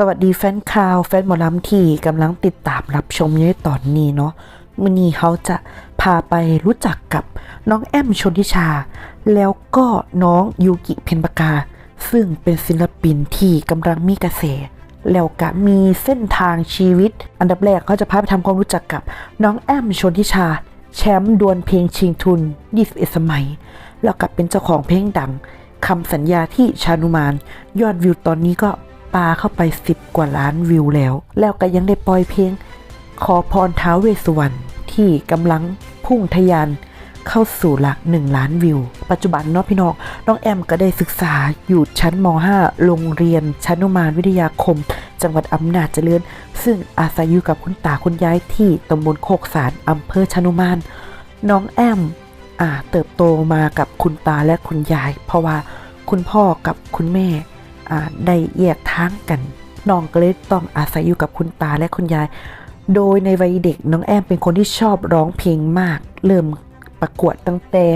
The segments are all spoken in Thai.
สวัสดีแฟนข่าว แฟนหมอลำที่กำลังติดตามรับชมอยู่ในตอนนี้เนาะมือนี้เขาจะพาไปรู้จักกับน้องแอมชนทิชา แล้วก็น้องยูกิเพนปากา ซึ่งเป็นศิลปินที่กำลังมีกระแสแล้วก็มีเส้นทางชีวิต อันดับแรกเขาจะพาไปทำความรู้จักกับน้องแอมชนทิชา แชมป์ดวลเพลงชิงทุน21สมัย แล้วก็เป็นเจ้าของเพลงดังคำสัญญาที่ชานุมาน ยอดวิวตอนนี้ก็ ปาเข้าไป 10 กว่าล้านวิวแล้ว แล้วก็ยังได้ปล่อยเพลง ขอพรท้าวเวสุวรรณที่กำลังพุ่งทะยานเข้าสู่หลัก 1 ล้านวิว ปัจจุบันเนาะพี่น้องน้องแอมก็ได้ศึกษาอยู่ชั้นม .5 โรงเรียนชานุมานวิทยาคม จังหวัดอำนาจเจริญ ซึ่งอาศัยอยู่กับคุณตาคุณยายที่ตำบลโคกสารอำเภอชานุมาน น้องแอมอ่าเติบโตมากับคุณตาและคุณยาย เพราะว่าคุณพ่อกับคุณแม่ ได้แยกทางกันน้องก็เลยต้องอาศัยอยู่กับคุณตาและคุณยาย โดยในวัยเด็กน้องแอมเป็นคนที่ชอบร้องเพลงมาก เริ่มประกวดตั้งแต่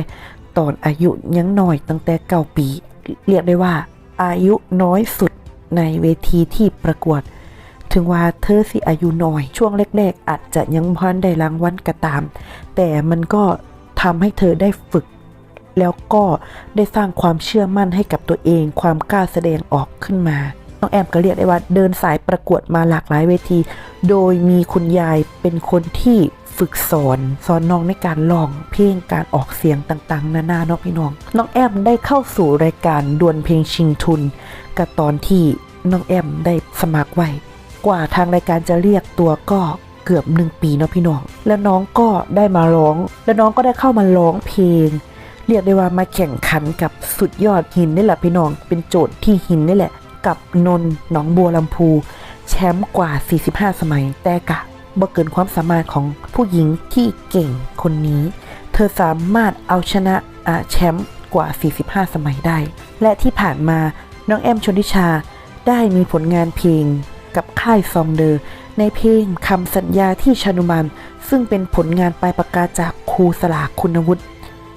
ตอนอายุยังน้อยตั้งแต่เก้าปี เรียกได้ว่าอายุน้อยสุดในเวทีที่ประกวด ถึงว่าเธอสิอายุน้อย ช่วงแรกๆ อาจจะยังพอนได้รางวัลก็ตาม แต่มันก็ทำให้เธอได้ฝึก แล้วก็ได้สร้างความเชื่อมั่นให้กับตัวเอง ความกล้าแสดงออกขึ้นมา น้องแอมก็เรียกได้ว่าเดินสายประกวดมาหลากหลายเวที โดยมีคุณยายเป็นคนที่ฝึกสอนสอนน้องในการร้องเพลงการออกเสียงต่างๆ นานาเนาะพี่น้อง น้องแอมได้เข้าสู่รายการดวลเพลงชิงทุนกับตอนที่น้องแอมได้สมัครไว้ กว่าทางรายการจะเรียกตัวก็เกือบหนึ่งปีเนาะพี่น้อง แล้วน้องก็ได้มาร้อง แล้วน้องก็ได้เข้ามาร้องเพลง เรียกได้ว่ามาแข่งขันกับสุดยอดหินนี่แหละพี่น้อง เป็นโจทย์ที่หินนี่แหละ กับนนท์หนองบัวลำพู แชมป์กว่า 45 สมัย แต่กะบ่เกินความสามารถของผู้หญิงที่เก่งคนนี้ เธอสามารถเอาชนะแชมป์กว่า 45 สมัยได้ และที่ผ่านมาน้องแอมชนทิชาได้มีผลงานเพลงกับค่ายซองเดอร์ในเพลงคำสัญญาที่ชานุมานซึ่งเป็นผลงานปลายปากกาจากครูสลาคุณวุฒิ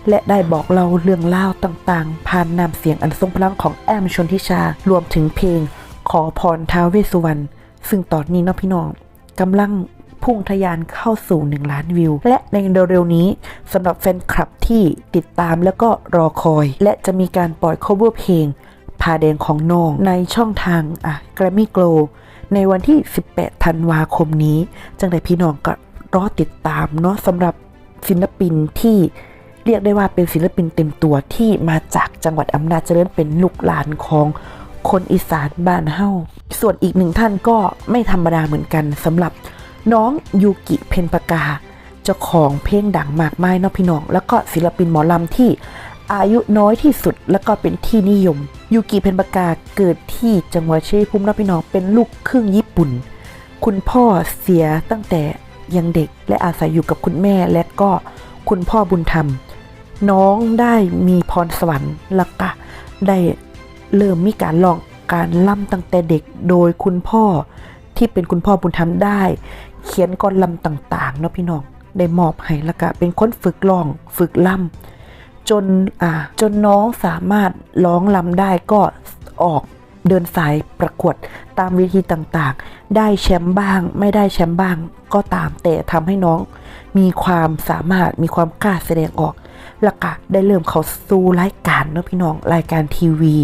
และได้บอกเราเรื่องเล่าต่างๆ ผ่านนามเสียงอันทรงพลังของแอมชนทิชา รวมถึงเพลง ขอพรท้าวเวสุวรรณ ซึ่งตอนนี้นพี่น้องกำลังพุ่งทะยานเข้าสู่ 1 ล้านวิว และในเร็วๆนี้สำหรับแฟนคลับที่ติดตามแล้วก็รอคอย และจะมีการปล่อย cover เพลงพาแดงของน้องในช่องทางอะ Grammy Glow ในวันที่ 18 ธันวาคมนี้ จังไดพี่น้องก็รอติดตามเนาะสำหรับศิลปินที่ เรียกได้ว่าเป็นศิลปินเต็มตัวที่มาจากจังหวัดอำนาจเจริญเป็นลูกหลานของคนอีสานบ้านเฮาส่วนอีกหนึ่งท่านก็ไม่ธรรมดาเหมือนกันสำหรับน้องยูกิเพนปากาเจ้าของเพลงดังมากมายเนาะพี่น้อง แล้วก็ศิลปินหมอลำที่อายุน้อยที่สุดแล้วก็เป็นที่นิยม ยูกิเพนปากาเกิดที่จังหวัดเชัยภูมิเนาะพี่น้องเป็นลูกครึ่งญี่ปุ่น คุณพ่อเสียตั้งแต่ยังเด็กและอาศัยอยู่กับคุณแม่และก็คุณพ่อบุญธรรม น้องได้มีพรสวรรค์แล้วก็ได้เริ่มมีการลองการล่ำตั้งแต่เด็กโดยคุณพ่อที่เป็นคุณพ่อบุญธรรมได้ เขียนกรลำต่างๆเนาะพี่น้องได้มอบให้แล้วก็เป็นคนฝึกร้องฝึกล่ำจนอ่าจนน้องสามารถร้องลำได้ก็ออกเดินสายประกวดตามเวทีต่างๆ ได้แชมป์บ้าง ไม่ได้แชมป์บ้างก็ตามแต่ทำให้น้อง มีความสามารถมีความกล้าแสดงออก แล้วก็ได้เริ่มเขาสู่รายการเนาะพี่น้องรายการทีวี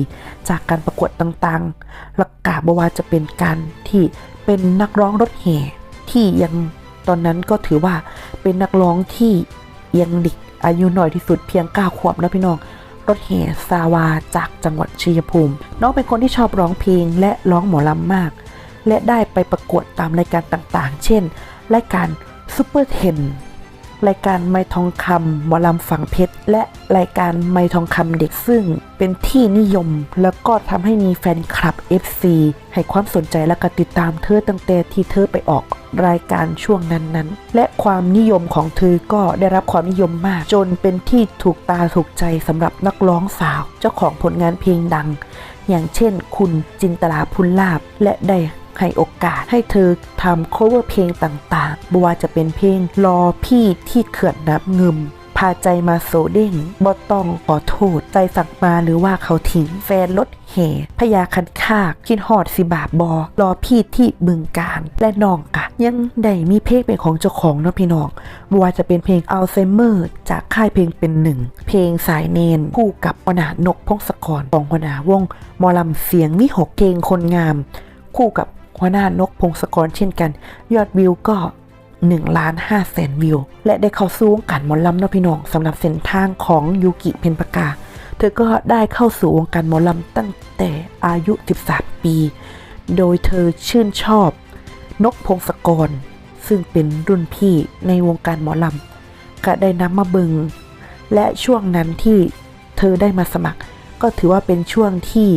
จากการประกวดต่างๆ แล้วก็บว่าจะเป็นการที่เป็นนักร้องรถแห่ที่ยังตอนนั้นก็ถือว่าเป็นนักร้องที่ยังเด็กอายุน้อยที่สุดเพียง9ขวบนะพี่น้องรถแห่ซาวาจากจังหวัดชัยภูมิ น้องเป็นคนที่ชอบร้องเพลงและร้องหมอลำมาก และได้ไปประกวดตามรายการต่างๆ เช่น รายการซูเปอร์เทน รายการไม้ทองคำหมอลำฝังเพชร และรายการไม้ทองคำเด็กซึ่งเป็นที่นิยม แล้วก็ทำให้มีแฟนคลับ FC ให้ความสนใจและก็ติดตามเธอตั้งแต่ที่เธอไปออกรายการช่วงนั้นๆ และความนิยมของเธอก็ได้รับความนิยมมาก จนเป็นที่ถูกตาถูกใจสำหรับนักร้องสาว เจ้าของผลงานเพลงดัง อย่างเช่น คุณจินตลาพุนลาบและได้ ให้โอกาสให้เธอทำ cover เพลงต่างๆบัวจะเป็นเพลงรอพี่ที่เขื่อนน้ำเงิมพาใจมาโซเด้งบ่ต้องขอโทษ ใจสั่งมาหรือว่าเขาทิ้งแฟนรถแห่พยาคันคากคิดหอดสิบาบอรอพี่ที่บึงการและน้องกะ ยังได้มีเพลงเป็นของเจ้าของเนาะพี่น้องบ่ว่าจะเป็นเพลงอัลไซเมอร์จากค่ายเพลงเป็นหนึ่ง เพลงสายเนนคู่กับปนานกพงศกรของหัวหน้าวงมอลำเสียงวิหกเพลงคนงาม คู่กับ หัวหน้านกพงศกรเช่นกัน ยอดวิวก็1ล้าน5แสนวิว และได้เข้าสู่วงการหมอลำเนาะพี่น้องสำหรับเส้นทางของยูกิเพนปากา เธอก็ได้เข้าสู่วงการหมอลำตั้งแต่อายุ 13 ปี โดยเธอชื่นชอบ นกพงศกร ซึ่งเป็นรุ่นพี่ในวงการหมอลำก็ได้นำมาเบิงและช่วงนั้นที่เธอได้มาสมัคร ก็ถือว่าเป็นช่วงที่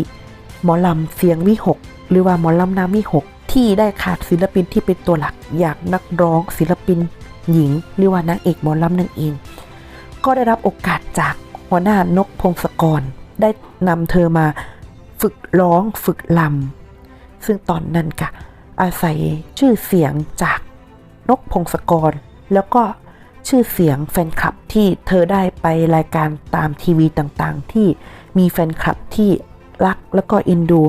หมอลำเสียงวิหก หรือว่าหมอลำน้ำวิหกที่ได้ขาดศิลปินที่เป็นตัวหลักอย่างนักร้องศิลปินหญิง หรือว่านางเอกหมอลำนั่นเอง ก็ได้รับโอกาสจากหัวหน้านกพงศกร ได้นำเธอมาฝึกร้องฝึกลำซึ่งตอนนั้นกะอาศัยชื่อเสียงจากนกพงศกร แล้วก็ชื่อเสียงแฟนคลับที่เธอได้ไปรายการตามทีวีต่างๆ ที่มีแฟนคลับที่รักแล้วก็เอ็นดู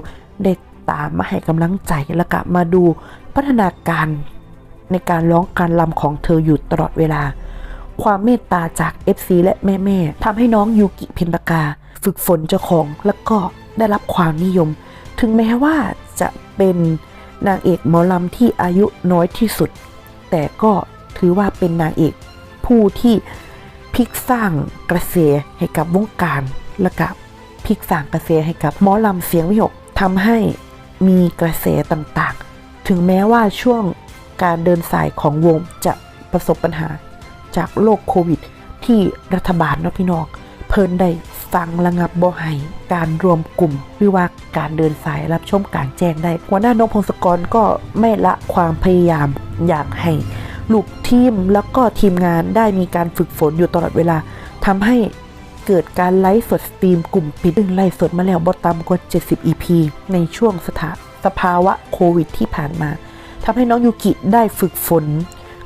ได้ ตามมาให้กำลังใจแล้วก็มาดูพัฒนาการในการร้องการลำของเธออยู่ตลอดเวลา ความเมตตาจาก FC และแม่ๆทำให้น้องยูกิเพนปากา ฝึกฝนเจ้าของแล้วก็ได้รับความนิยม ถึงแม้ว่าจะเป็นนางเอกหมอลำที่อายุน้อยที่สุด แต่ก็ถือว่าเป็นนางเอกผู้ที่พลิกสร้างกระแสให้กับวงการและกับพลิกสร้างกระแสให้กับหมอลำเสียงวิหกทำให้ มีกระแสต่างๆ ถึงแม้ว่าช่วงการเดินสายของวงจะประสบปัญหาจากโรคโควิด ที่รัฐบาลเนาะพี่น้องเพิ่นได้ฟังระงับบ่ให้การรวมกลุ่มหรือว่าการเดินสายรับชมการแจ้งได้หัวหน้านกพงศกรก็ไม่ละความพยายามอยากให้ลูกทีมแล้วก็ทีมงานได้มีการฝึกฝนอยู่ตลอดเวลาทำให้เกิดการไลฟ์สดสตรีมกลุ่มปิดซึ่งไลฟ์สดมาแล้วบ่ต่ำกว่า70 EP ในช่วงสถาสภาวะโควิดที่ผ่านมาทำให้น้องยูกิได้ฝึกฝน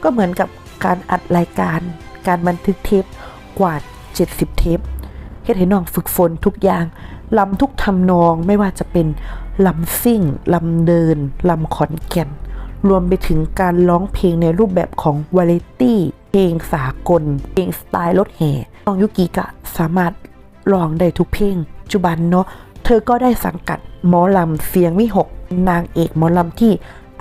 ก็เหมือนกับการอัดรายการ การบันทึกเทปกว่า 70 เทปเฮ็ดให้น้องฝึกฝนทุกอย่างลำทุกทำนองไม่ว่าจะเป็นลำซิ่งลำเดินลำขอนแก่น รวมไปถึงการร้องเพลงในรูปแบบของวาไรตี้เพลงสากล เพลงสไตล์รถแห่น้องยุกิกะสามารถร้องได้ทุกเพลงปัจจุบันเนาะเธอก็ได้สังกัด หมอลำเสียงวิหก นางเอกหมอลำที่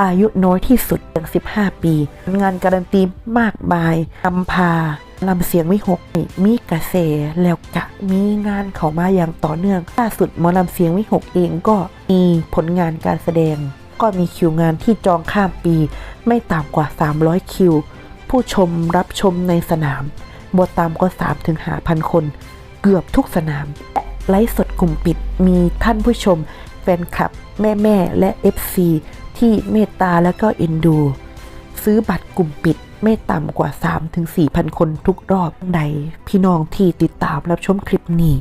อายุน้อยที่สุดเพียง15 ปี งานการันตีมากมายนำพาลำเสียงวิหกมีกระแสแล้วกะมีงานเข้ามาอย่างต่อเนื่องล่าสุดหมอลำเสียงวิหกเองก็มีผลงานการแสดง ก็มีคิวงานที่จองข้ามปี ไม่ต่ำกว่า 300 คิว ผู้ชมรับชมในสนามบต่ำกว่า3ถึง5,000 คน เกือบทุกสนาม ไลฟ์สดกลุ่มปิดมีท่านผู้ชม แฟนคลับ แม่แม่และ FC ที่เมตตาและก็เอ็นดู ซื้อบัตรกลุ่มปิดไม่ต่ำกว่า 3-4,000 คนทุกรอบใดพี่น้องที่ติดตามรับชมคลิปนี้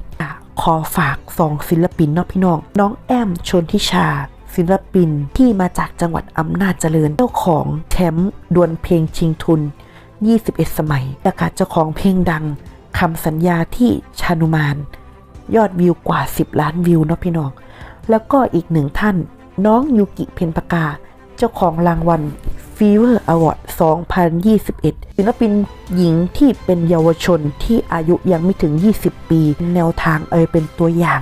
ขอฝากสองศิลปินนาะพี่น้อง น้องแอมชนทิชา ศิลปินที่มาจากจังหวัดอำนาจเจริญเจ้าของแชมป์ดวลเพลงชิงทุน 21 สมัยและกาเจ้าของเพลงดังคำสัญญาที่ชานุมาน ยอดวิวกว่า 10 ล้านวิวเนาะพี่น้อง แล้วก็อีกหนึ่งท่าน น้องยูกิเพนปากา เจ้าของรางวัล Fever Award 2021 ศิลปินหญิงที่เป็นเยาวชนที่อายุยังไม่ถึง 20 ปี แนวทางเอยเป็นตัวอย่าง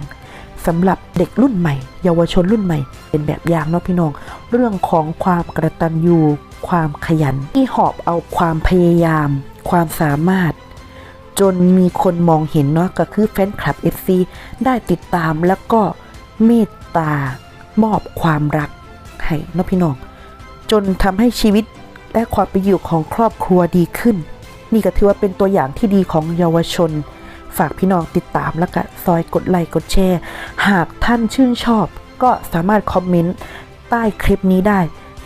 สำหรับเด็กรุ่นใหม่ เยาวชนรุ่นใหม่ เป็นแบบอย่างเนาะพี่น้อง เรื่องของความกระตันยูความขยัน ที่หอบเอาความพยายาม ความสามารถ จนมีคนมองเห็นเนาะก็คือแฟนคลับ FC ได้ติดตามแล้วก็เมตตามอบความรักให้เนาะพี่น้อง จนทำให้ชีวิตและความเป็นอยู่ของครอบครัวดีขึ้น นี่ก็ถือว่าเป็นตัวอย่างที่ดีของเยาวชน ฝากพี่น้องติดตามแล้วก็ซอยกดไลค์กดแชร์ หากท่านชื่นชอบ ก็สามารถคอมเมนต์ใต้คลิปนี้ได้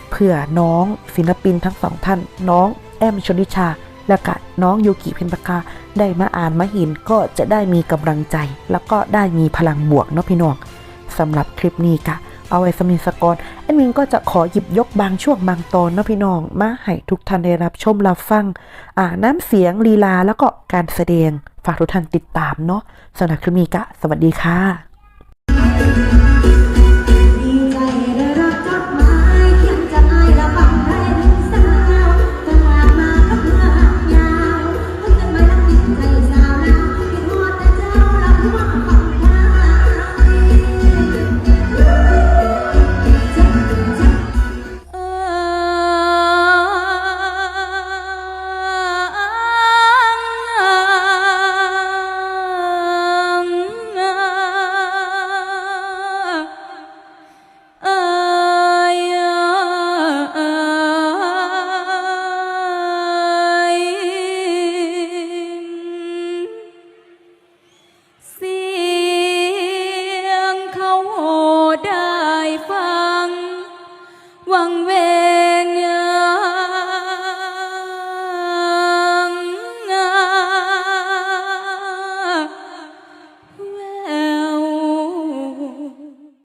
เผื่อน้องศิลปินทั้งสองท่าน น้องแอมชนิชา และก็น้องยูกิเพนปากา ได้มาอ่านมาเห็นก็จะได้มีกำลังใจ แล้วก็ได้มีพลังบวกเนาะพี่น้องสำหรับคลิปนี้กะเอาไว้สมินสกอนแอดมินก็จะขอหยิบยกบางช่วงบางตอนเนาะพี่น้อง มาให้ทุกท่านได้รับชมรับฟัง อ่าน้ำเสียงลีลาแล้วก็การแสดง ฝากทุกท่านติดตามเนาะสำหรับคลิปนี้กะ สวัสดีค่ะ